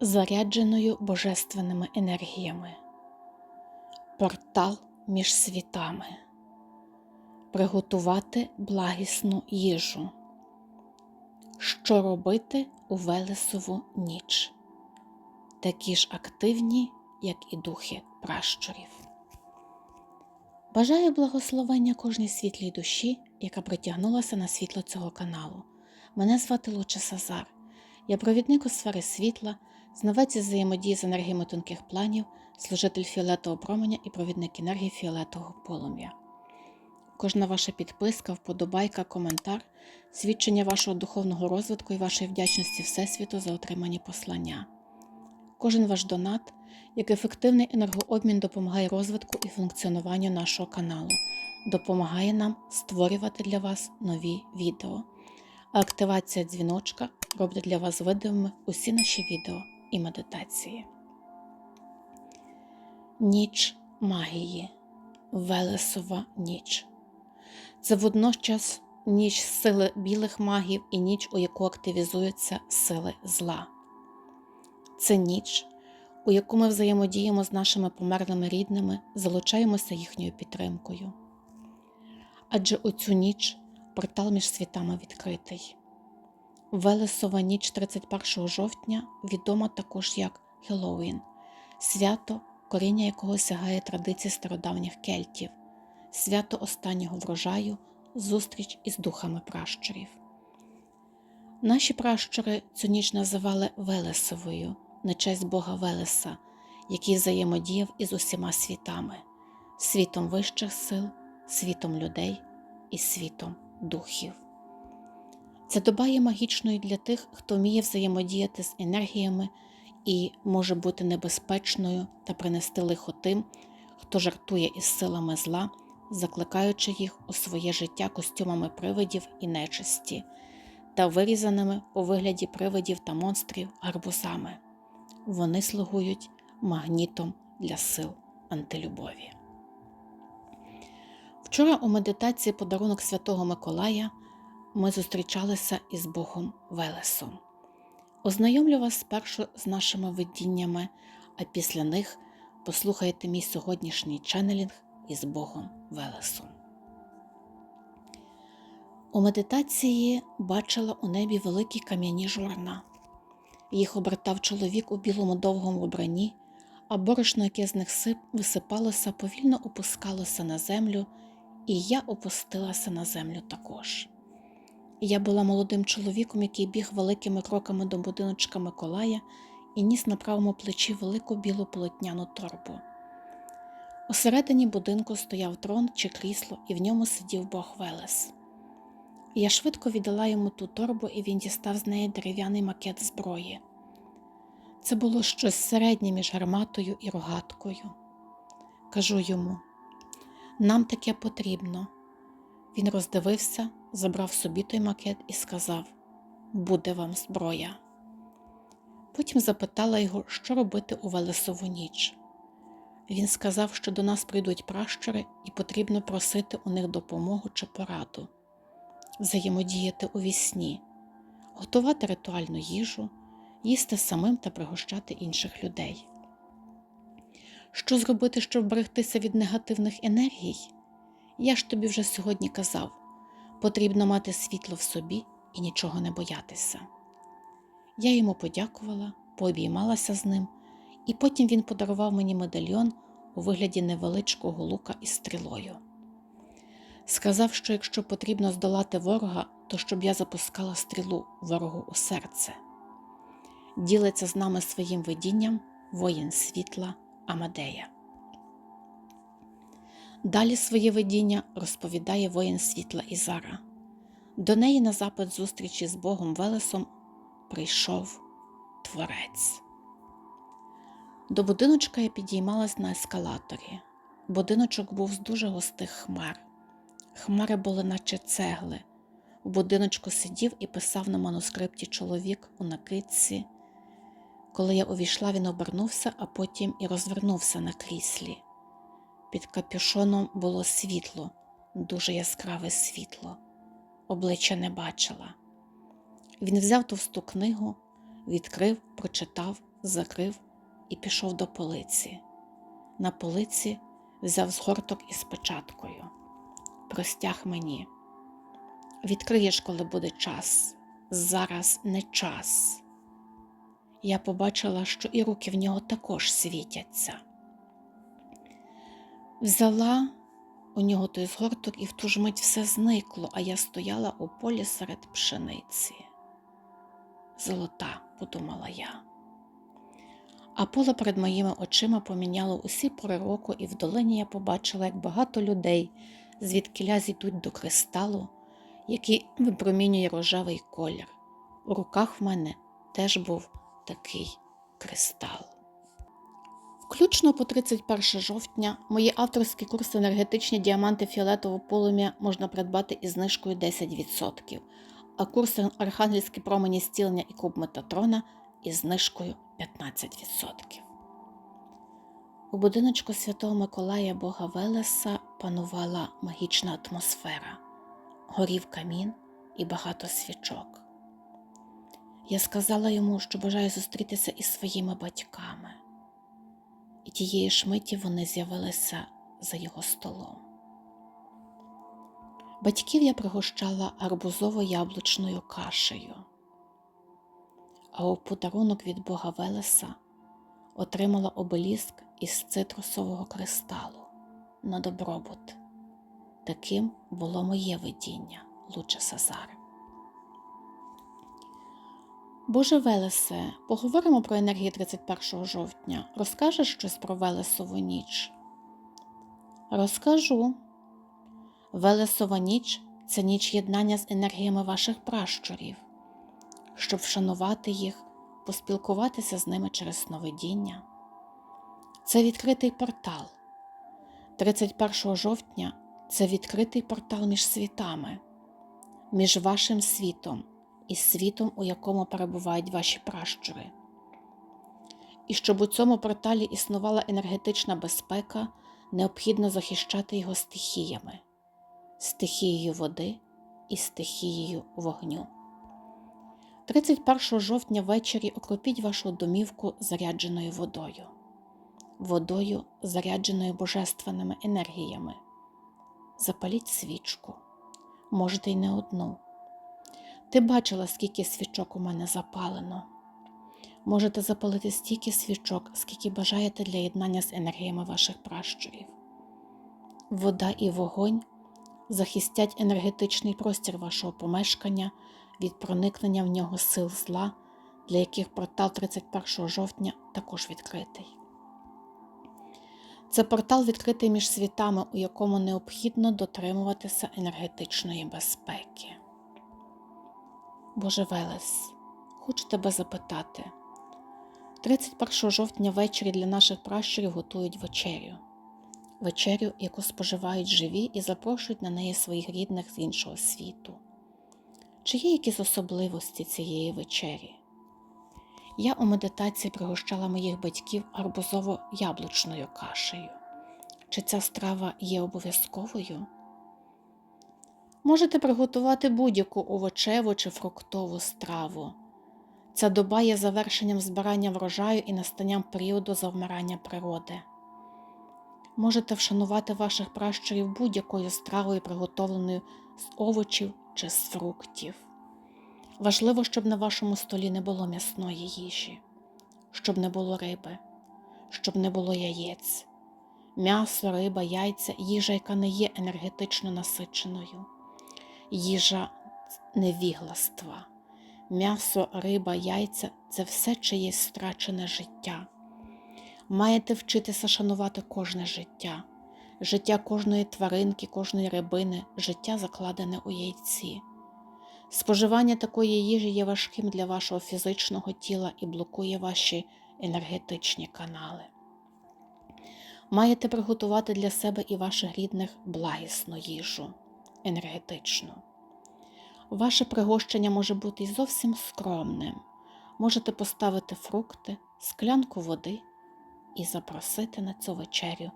зарядженою божественними енергіями, портал між світами, приготувати благісну їжу, що робити у Велесову ніч, такі ж активні, як і духи пращурів. Бажаю благословення кожній світлій душі, яка притягнулася на світло цього каналу. Мене звати Луча Сазар. Я провідник у сфери світла, знавець взаємодії з енергіями тонких планів, служитель фіолетового променя і провідник енергії фіолетового полум'я. Кожна ваша підписка, вподобайка, коментар, свідчення вашого духовного розвитку і вашої вдячності Всесвіту за отримані послання. Кожен ваш донат, як ефективний енергообмін допомагає розвитку і функціонуванню нашого каналу, допомагає нам створювати для вас нові відео. А активація дзвіночка робить для вас видимими усі наші відео і медитації. Ніч магії. Велесова ніч. Це водночас ніч сили білих магів і ніч, у яку активізуються сили зла. Це ніч, у яку ми взаємодіємо з нашими померлими рідними, залучаємося їхньою підтримкою. Адже у цю ніч портал між світами відкритий. Велесова ніч 31 жовтня відома також як Хеллоуін, свято, коріння якого сягає традиції стародавніх кельтів, свято останнього врожаю, зустріч із духами пращурів. Наші пращури цю ніч називали Велесовою на честь Бога Велеса, який взаємодіяв із усіма світами, світом вищих сил, світом людей і світом духів. Ця доба є магічною для тих, хто вміє взаємодіяти з енергіями і може бути небезпечною та принести лихо тим, хто жартує із силами зла, закликаючи їх у своє життя костюмами привидів і нечисті та вирізаними у вигляді привидів та монстрів гарбузами. Вони слугують магнітом для сил антилюбові. Вчора у медитації подарунок Святого Миколая ми зустрічалися із Богом Велесом. Ознайомлю вас спершу з нашими видіннями, а після них послухайте мій сьогоднішній ченнелінг із Богом Велесом. У медитації бачила у небі великі кам'яні жорна. Їх обертав чоловік у білому довгому вбранні, а борошно, яке з них сип, висипалося, повільно опускалося на землю, і я опустилася на землю також. Я була молодим чоловіком, який біг великими кроками до будиночка Миколая і ніс на правому плечі велику білу полотняну торбу. Усередині будинку стояв трон чи крісло, і в ньому сидів Бог Велес. Я швидко віддала йому ту торбу, і він дістав з неї дерев'яний макет зброї. Це було щось середнє між гарматою і рогаткою. Кажу йому: нам таке потрібно. Він роздивився, забрав собі той макет і сказав: Буде вам зброя. Потім запитала його, що робити у Велесову ніч. Він сказав, що до нас прийдуть пращури і потрібно просити у них допомогу чи пораду, взаємодіяти у вісні, готувати ритуальну їжу, їсти самим та пригощати інших людей. Що зробити, щоб вберегтися від негативних енергій? Я ж тобі вже сьогодні казав потрібно мати світло в собі і нічого не боятися. Я йому подякувала, пообіймалася з ним, і потім він подарував мені медальйон у вигляді невеличкого лука із стрілою. Сказав, що якщо потрібно здолати ворога, то щоб я запускала стрілу ворогу у серце. Ділиться з нами своїм видінням воїн світла Амадея. Далі своє видіння розповідає воїн світла Ізара. До неї на запит зустрічі з Богом Велесом прийшов творець. До будиночка я підіймалась на ескалаторі. Будиночок був з дуже густих хмар. Хмари були, наче цегли. У будиночку сидів і писав на манускрипті чоловік у накидці. Коли я увійшла, він обернувся, а потім і розвернувся на кріслі. Під капюшоном було світло, дуже яскраве світло. Обличчя не бачила. Він взяв товсту книгу, відкрив, прочитав закрив і пішов до полиці. На полиці взяв згорток із печаткою. Простяг мені. Відкриєш, коли буде час. Зараз не час. Я побачила, що і руки в нього також світяться. Взяла у нього той згорток, і в ту ж мить все зникло, а я стояла у полі серед пшениці. Золота, подумала я. А поле перед моїми очима поміняло усі пори року, і в долині я побачила, як багато людей звідкиля зійдуть до кристалу, який випромінює рожевий колір. У руках в мене теж був такий кристал. Включно по 31 жовтня мої авторські курси енергетичні діаманти фіолетового полум'я можна придбати із знижкою 10%, а курси архангельські промені зцілення і куб Метатрона із знижкою 15%. У будиночку Святого Миколая Бога Велеса панувала магічна атмосфера, горів камін і багато свічок. Я сказала йому, що бажаю зустрітися із своїми батьками, і тієї ж миті вони з'явилися за його столом. Батьків я пригощала арбузово-яблучною кашею, а у подарунок від Бога Велеса отримала обеліск із цитрусового кристалу на добробут. Таким було моє видіння, Луче Сазар. Боже Велесе, поговоримо про енергії 31 жовтня. Розкажеш щось про Велесову ніч? Розкажу. Велесова ніч це ніч єднання з енергіями ваших пращурів, щоб вшанувати їх, поспілкуватися з ними через сновидіння. Це відкритий портал. 31 жовтня це відкритий портал між світами, між вашим світом і світом, у якому перебувають ваші пращури. І щоб у цьому порталі існувала енергетична безпека, необхідно захищати його стихіями, стихією води і стихією вогню. 31 жовтня ввечері окропіть вашу домівку зарядженою водою, водою, зарядженою божественними енергіями. Запаліть свічку, можете й не одну. Ти бачила, скільки свічок у мене запалено. Можете запалити стільки свічок, скільки бажаєте для єднання з енергіями ваших пращурів. Вода і вогонь захистять енергетичний простір вашого помешкання від проникнення в нього сил зла, для яких портал 31 жовтня також відкритий. Це портал відкритий між світами, у якому необхідно дотримуватися енергетичної безпеки. Боже Велес, хочу тебе запитати. 31 жовтня ввечері для наших пращурів готують вечерю, вечерю, яку споживають живі і запрошують на неї своїх рідних з іншого світу. Чи є якісь особливості цієї вечері? Я у медитації пригощала моїх батьків арбузово-яблучною кашею. Чи ця страва є обов'язковою? Можете приготувати будь-яку овочеву чи фруктову страву. Ця доба є завершенням збирання врожаю і настанням періоду завмирання природи. Можете вшанувати ваших пращурів будь-якою стравою, приготовленою з овочів чи з фруктів. Важливо, щоб на вашому столі не було м'ясної їжі, щоб не було риби, щоб не було яєць. М'ясо, риба, яйця їжа, яка не є енергетично насиченою їжа невігластва. М'ясо, риба, яйця це все чиєсь страчене життя. Маєте вчитися шанувати кожне життя, життя кожної тваринки, кожної рибини, життя закладене у яйці. Споживання такої їжі є важким для вашого фізичного тіла і блокує ваші енергетичні канали. Маєте приготувати для себе і ваших рідних благісну їжу енергетично. Ваше пригощення може бути й зовсім скромним. Можете поставити фрукти, склянку води і запросити на цю вечерю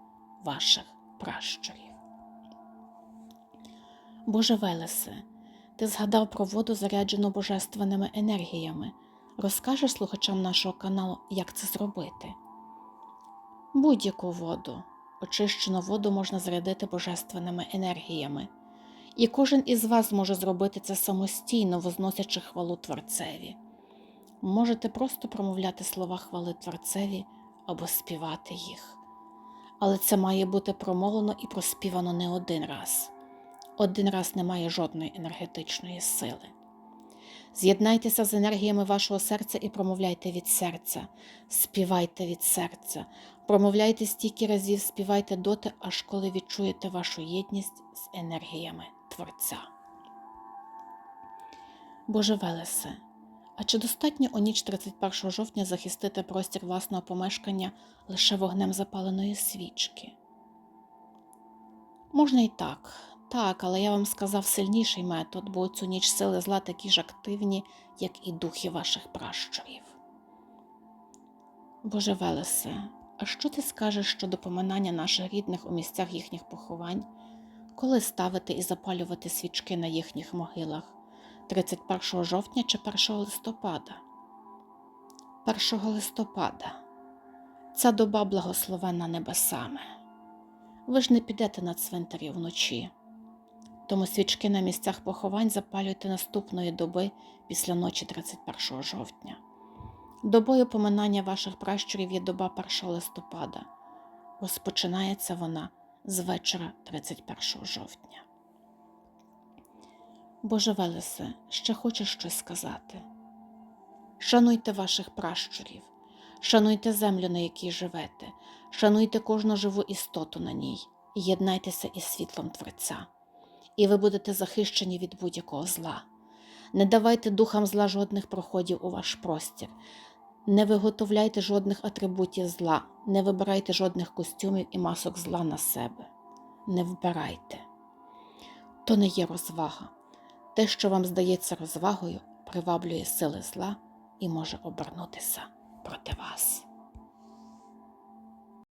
ваших пращурів. Боже Велесе, ти згадав про воду, заряджену божественними енергіями, Розкажеш слухачам нашого каналу, як це зробити? Будь-яку воду, очищену воду можна зарядити божественними енергіями, і кожен із вас може зробити це самостійно, возносячи хвалу Творцеві. Можете просто промовляти слова хвали Творцеві або співати їх. Але це має бути промовлено і проспівано не один раз. Один раз не має жодної енергетичної сили. З'єднайтеся з енергіями вашого серця і промовляйте від серця, співайте від серця, промовляйте стільки разів, співайте доти, аж коли відчуєте вашу єдність з енергіями Творця. Боже Велесе, а чи достатньо у ніч 31 жовтня захистити простір власного помешкання лише вогнем запаленої свічки? Можна і так, так, але я вам сказав сильніший метод, бо цю ніч сили зла такі ж активні, як і духи ваших пращурів. Боже Велесе, а що ти скажеш щодо поминання наших рідних у місцях їхніх поховань, коли ставити і запалювати свічки на їхніх могилах 31 жовтня чи 1 листопада? 1 листопада. Ця доба благословена небесами. Ви ж не підете на цвинтарі вночі. Тому свічки на місцях поховань запалюйте наступної доби після ночі 31 жовтня. Добою поминання ваших пращурів є доба 1 листопада. Розпочинається вона з вечора 31 жовтня. Боже Велесе, ще хочеш щось сказати? Шануйте ваших пращурів, шануйте землю, на якій живете, шануйте кожну живу істоту на ній, єднайтеся із світлом Творця, і ви будете захищені від будь-якого зла. Не давайте духам зла жодних проходів у ваш простір, не виготовляйте жодних атрибутів зла, не вибирайте жодних костюмів і масок зла на себе. Не вбирайте. То не є розвага. Те, що вам здається розвагою, приваблює сили зла і може обернутися проти вас.